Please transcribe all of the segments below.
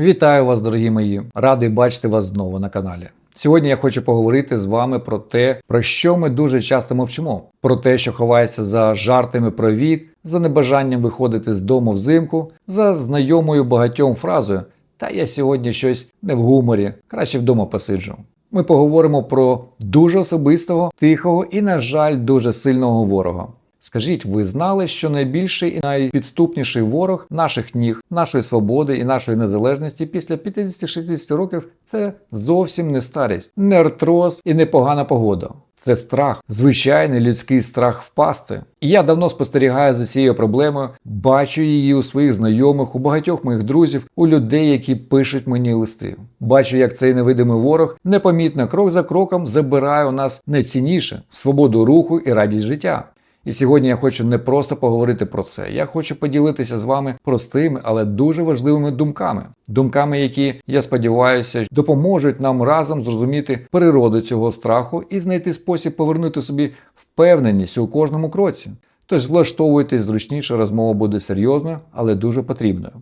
Вітаю вас, дорогі мої! Радий бачити вас знову на каналі. Сьогодні я хочу поговорити з вами про те, про що ми дуже часто мовчимо: про те, що ховається за жартами про вік, за небажанням виходити з дому взимку, за знайомою багатьом фразою Та я сьогодні щось не в гуморі, краще вдома посиджу. Ми поговоримо про дуже особистого, тихого і, на жаль, дуже сильного ворога. Скажіть, ви знали, що найбільший і найпідступніший ворог наших ніг, нашої свободи і нашої незалежності після 50-60 років це зовсім не старість, не артроз і не погана погода. Це страх, звичайний людський страх впасти. І я давно спостерігаю за цією проблемою, бачу її у своїх знайомих, у багатьох моїх друзів, у людей, які пишуть мені листи. Бачу, як цей невидимий ворог непомітно крок за кроком забирає у нас найцінніше свободу руху і радість життя. І сьогодні я хочу не просто поговорити про це. Я хочу поділитися з вами простими, але дуже важливими думками. Думками, які, я сподіваюся, допоможуть нам разом зрозуміти природу цього страху і знайти спосіб повернути собі впевненість у кожному кроці. Тож влаштовуйтесь зручніше, розмова буде серйозною, але дуже потрібною.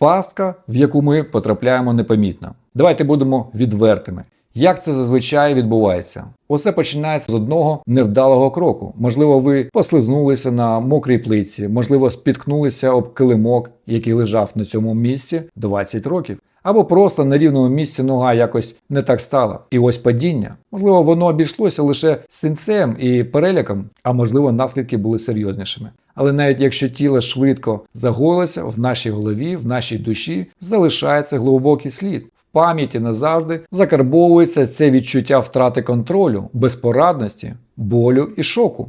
Пастка, в яку ми потрапляємо непомітно. Давайте будемо відвертими. Як це зазвичай відбувається? Усе починається з одного невдалого кроку. Можливо, ви послизнулися на мокрій плиці, можливо, спіткнулися об килимок, який лежав на цьому місці 20 років. Або просто на рівному місці нога якось не так стала. І ось падіння. Можливо, воно обійшлося лише синцем і переляком, а можливо, наслідки були серйознішими. Але навіть якщо тіло швидко загоїлося, в нашій голові, в нашій душі залишається глибокий слід пам'яті назавжди закарбовується це відчуття втрати контролю, безпорадності, болю і шоку.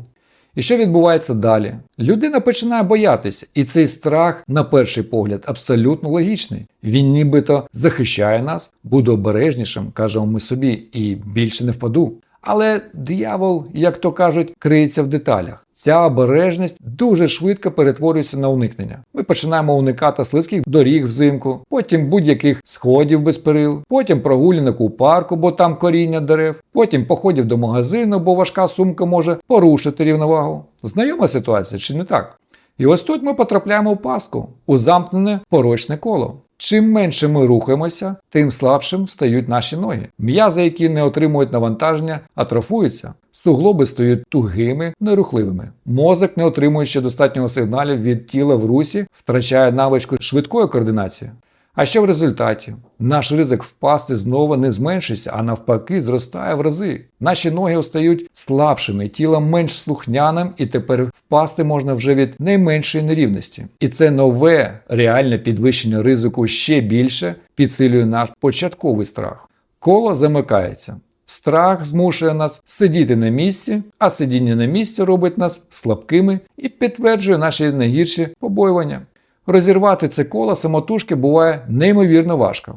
І що відбувається далі? Людина починає боятися, і цей страх, на перший погляд, абсолютно логічний. Він нібито захищає нас, буде обережнішим, кажемо ми собі, і більше не впаду. Але диявол, як то кажуть, криється в деталях. Ця обережність дуже швидко перетворюється на уникнення. Ми починаємо уникати слизьких доріг взимку, потім будь-яких сходів без перил, потім прогулянок у парку, бо там коріння дерев, потім походів до магазину, бо важка сумка може порушити рівновагу. Знайома ситуація чи не так? І ось тут ми потрапляємо в пастку, у замкнене порочне коло. Чим менше ми рухаємося, тим слабшим стають наші ноги. М'язи, які не отримують навантаження, атрофуються. Суглоби стають тугими, нерухливими. Мозок, не отримуючи достатнього сигналів від тіла в русі, втрачає навичку швидкої координації. А що в результаті? Наш ризик впасти знову не зменшиться, а навпаки, зростає в рази. Наші ноги стають слабшими, тіло менш слухняним, і тепер впасти можна вже від найменшої нерівності. І це нове реальне підвищення ризику ще більше підсилює наш початковий страх. Коло замикається. Страх змушує нас сидіти на місці, а сидіння на місці робить нас слабкими і підтверджує наші найгірші побоювання. Розірвати це коло самотужки буває неймовірно важко.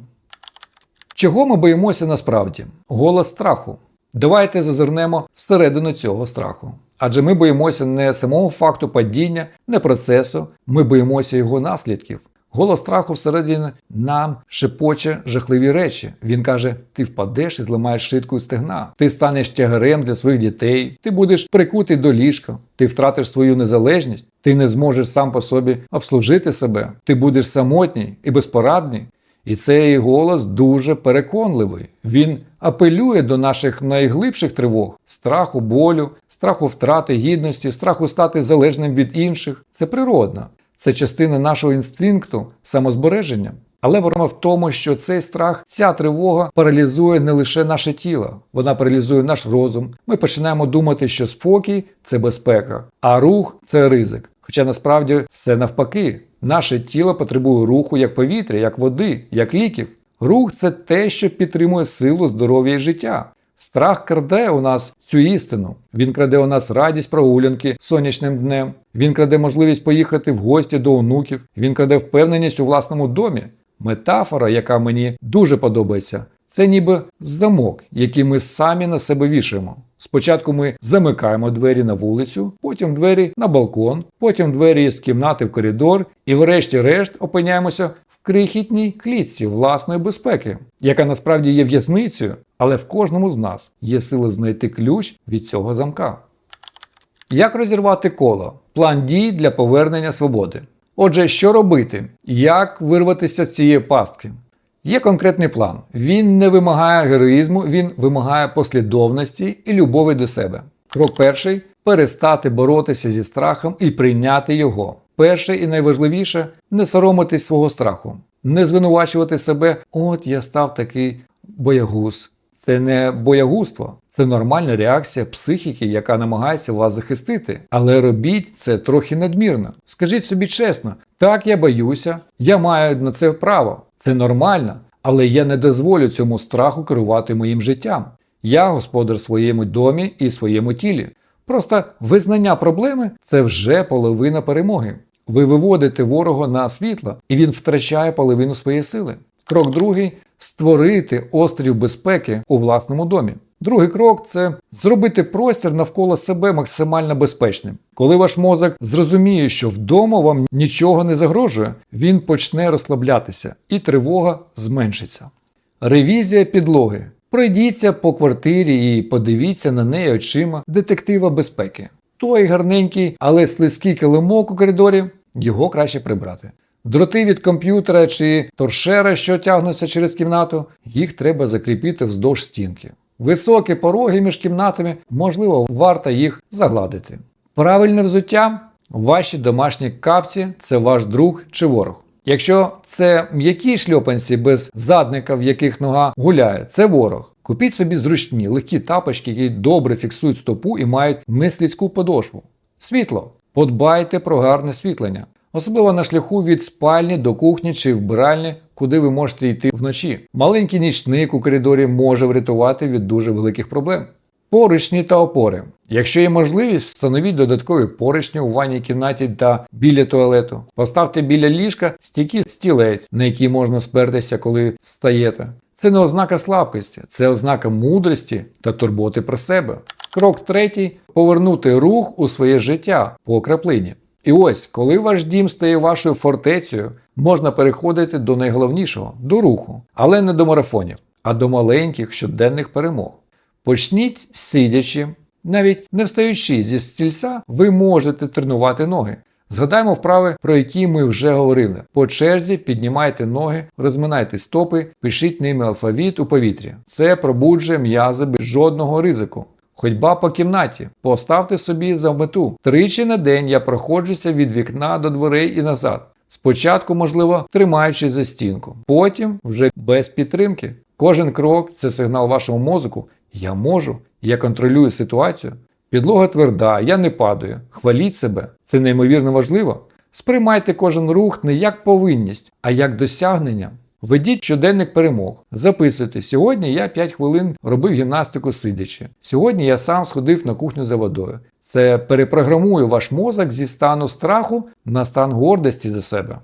Чого ми боїмося насправді? Голос страху. Давайте зазирнемо всередину цього страху. Адже ми боїмося не самого факту падіння, не процесу, ми боїмося його наслідків. Голос страху всередині нам шепоче жахливі речі. Він каже: ти впадеш і зламаєш шитку стегна, ти станеш тягарем для своїх дітей, ти будеш прикутий до ліжка, ти втратиш свою незалежність, ти не зможеш сам по собі обслужити себе, ти будеш самотній і безпорадний. І цей голос дуже переконливий. Він апелює до наших найглибших тривог: страху, болю, страху втрати гідності, страху стати залежним від інших. Це природно. Це частина нашого інстинкту самозбереження. Але проблема в тому, що цей страх, ця тривога паралізує не лише наше тіло, вона паралізує наш розум. Ми починаємо думати, що спокій це безпека, а рух це ризик. Хоча насправді все навпаки, наше тіло потребує руху як повітря, як води, як ліків. Рух це те, що підтримує силу, здоров'я і життя. Страх краде у нас цю істину. Він краде у нас радість прогулянки сонячним днем. Він краде можливість поїхати в гості до онуків. Він краде впевненість у власному домі. Метафора, яка мені дуже подобається, це ніби замок, який ми самі на себе вішаємо. Спочатку ми замикаємо двері на вулицю, потім двері на балкон, потім двері з кімнати в коридор, і, врешті-решт, опиняємося в крихітній клітці власної безпеки, яка насправді є в'язницею, але в кожному з нас є сила знайти ключ від цього замка. Як розірвати коло? План дій для повернення свободи. Отже, що робити? Як вирватися з цієї пастки? Є конкретний план. Він не вимагає героїзму, він вимагає послідовності і любові до себе. Крок перший перестати боротися зі страхом і прийняти його. Перше і найважливіше не соромитись свого страху, не звинувачувати себе, от я став такий боягуз. Це не боягузтво, це нормальна реакція психіки, яка намагається вас захистити. Але робіть це трохи надмірно. Скажіть собі чесно, так я боюся, я маю на це право. Це нормально, але я не дозволю цьому страху керувати моїм життям. Я господар своєму домі і своєму тілі. Просто визнання проблеми це вже половина перемоги. Ви виводите ворога на світло, і він втрачає половину своєї сили. Крок другий створити острів безпеки у власному домі. Другий крок це зробити простір навколо себе максимально безпечним. Коли ваш мозок зрозуміє, що вдома вам нічого не загрожує, він почне розслаблятися і тривога зменшиться. Ревізія підлоги. Пройдіться по квартирі і подивіться на неї очима детектива безпеки. Той гарненький, але слизький килимок у коридорі, його краще прибрати. Дроти від комп'ютера чи торшера, що тягнуться через кімнату, їх треба закріпити вздовж стінки. Високі пороги між кімнатами, можливо, варто їх загладити. Правильне взуття ваші домашні капці це ваш друг чи ворог. Якщо це м'які шльопанці без задника, в яких нога гуляє, це ворог. Купіть собі зручні, легкі тапочки, які добре фіксують стопу і мають неслідську подошву. Світло. Подбайте про гарне світлення. Особливо на шляху від спальні до кухні чи вбиральні, куди ви можете йти вночі. Маленький нічник у коридорі може врятувати від дуже великих проблем. Поручні та опори. Якщо є можливість, встановіть додаткові поручні у ванній кімнаті та біля туалету. Поставте біля ліжка стійкий стілець, на який можна спертися, коли встаєте. Це не ознака слабкості, це ознака мудрості та турботи про себе. Крок третій повернути рух у своє життя по краплині. І ось, коли ваш дім стає вашою фортецею, можна переходити до найголовнішого до руху, але не до марафонів, а до маленьких щоденних перемог. Почніть сидячи, навіть не встаючи зі стільця, ви можете тренувати ноги. Згадаємо вправи, про які ми вже говорили. По черзі піднімайте ноги, розминайте стопи, пишіть ними алфавіт у повітрі. Це пробуджує м'язи без жодного ризику. Ходьба по кімнаті. Поставте собі за мету. Тричі на день я проходжуся від вікна до дверей і назад. Спочатку, можливо, тримаючись за стінку, потім вже без підтримки. Кожен крок це сигнал вашому мозку. Я можу, я контролюю ситуацію. Підлога тверда, я не падаю. Хваліть себе, це неймовірно важливо. Сприймайте кожен рух не як повинність, а як досягнення. Ведіть щоденник перемог. Записуйте, сьогодні я 5 хвилин робив гімнастику сидячи. Сьогодні я сам сходив на кухню за водою. Це перепрограмує ваш мозок зі стану страху на стан гордості за себе.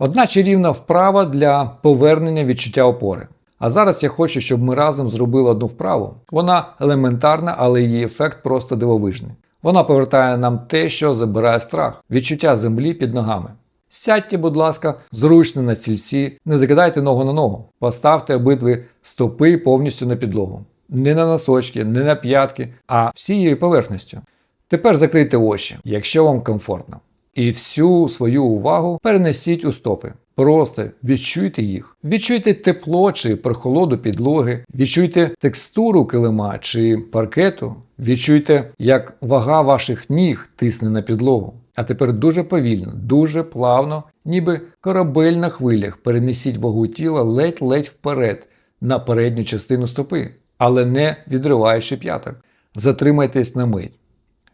Одна чарівна вправа для повернення відчуття опори. А зараз я хочу, щоб ми разом зробили одну вправу. Вона елементарна, але її ефект просто дивовижний. Вона повертає нам те, що забирає страх, відчуття землі під ногами. Сядьте, будь ласка, зручно на стільці, не закидайте ногу на ногу. Поставте обидві стопи повністю на підлогу. Не на носочки, не на п'ятки, а всією поверхністю. Тепер закрийте очі, якщо вам комфортно. І всю свою увагу перенесіть у стопи. Просто відчуйте їх. Відчуйте тепло чи прохолоду підлоги, відчуйте текстуру килима чи паркету, відчуйте, як вага ваших ніг тисне на підлогу. А тепер дуже повільно, дуже плавно, ніби корабель на хвилях, перенесіть вагу тіла ледь-ледь вперед на передню частину стопи, але не відриваючи п'яток. Затримайтесь на мить.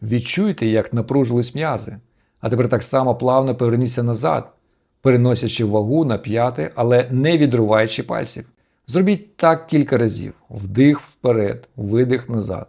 Відчуйте, як напружились м'язи. А тепер так само плавно поверніться назад, переносячи вагу на п'яти, але не відриваючи пальців. Зробіть так кілька разів: вдих вперед, видих назад.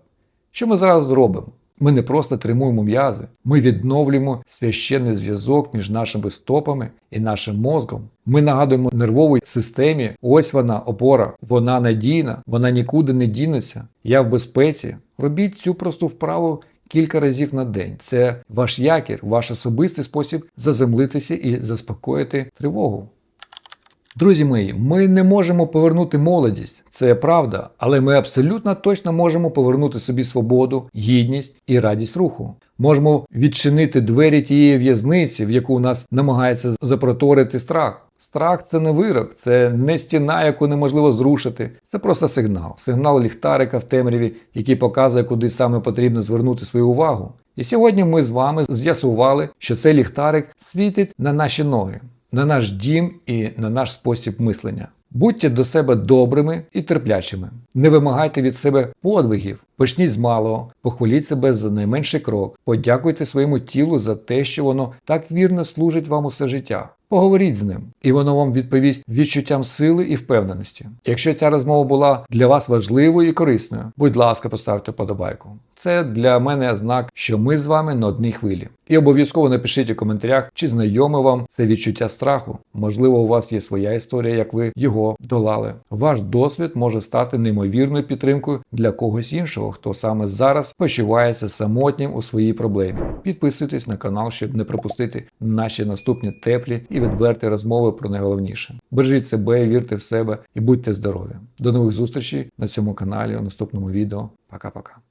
Що ми зараз зробимо? Ми не просто тримуємо м'язи, ми відновлюємо священний зв'язок між нашими стопами і нашим мозком. Ми нагадуємо нервовій системі, ось вона опора, вона надійна, вона нікуди не дінеться. Я в безпеці. Робіть цю просту вправу кілька разів на день. Це ваш якір, ваш особистий спосіб заземлитися і заспокоїти тривогу. Друзі мої, ми не можемо повернути молодість, це правда, але ми абсолютно точно можемо повернути собі свободу, гідність і радість руху. Можемо відчинити двері тієї в'язниці, в яку нас намагається запроторити страх. Страх це не вирок, це не стіна, яку неможливо зрушити. Це просто сигнал. Сигнал ліхтарика в темряві, який показує, куди саме потрібно звернути свою увагу. І сьогодні ми з вами з'ясували, що цей ліхтарик світить на наші ноги, на наш дім і на наш спосіб мислення. Будьте до себе добрими і терплячими. Не вимагайте від себе подвигів. Почніть з малого, похваліть себе за найменший крок, подякуйте своєму тілу за те, що воно так вірно служить вам усе життя. Поговоріть з ним, і воно вам відповість відчуттям сили і впевненості. Якщо ця розмова була для вас важливою і корисною, будь ласка, поставте подобайку. Це для мене знак, що ми з вами на одній хвилі. І обов'язково напишіть у коментарях, чи знайоме вам це відчуття страху. Можливо, у вас є своя історія, як ви його долали. Ваш досвід може стати неймовірною підтримкою для когось іншого, хто саме зараз почувається самотнім у своїй проблемі. Підписуйтесь на канал, щоб не пропустити наші наступні теплі і відверті розмови про найголовніше. Бережіть себе, вірте в себе і будьте здорові. До нових зустрічей на цьому каналі у наступному відео. Пока-пока.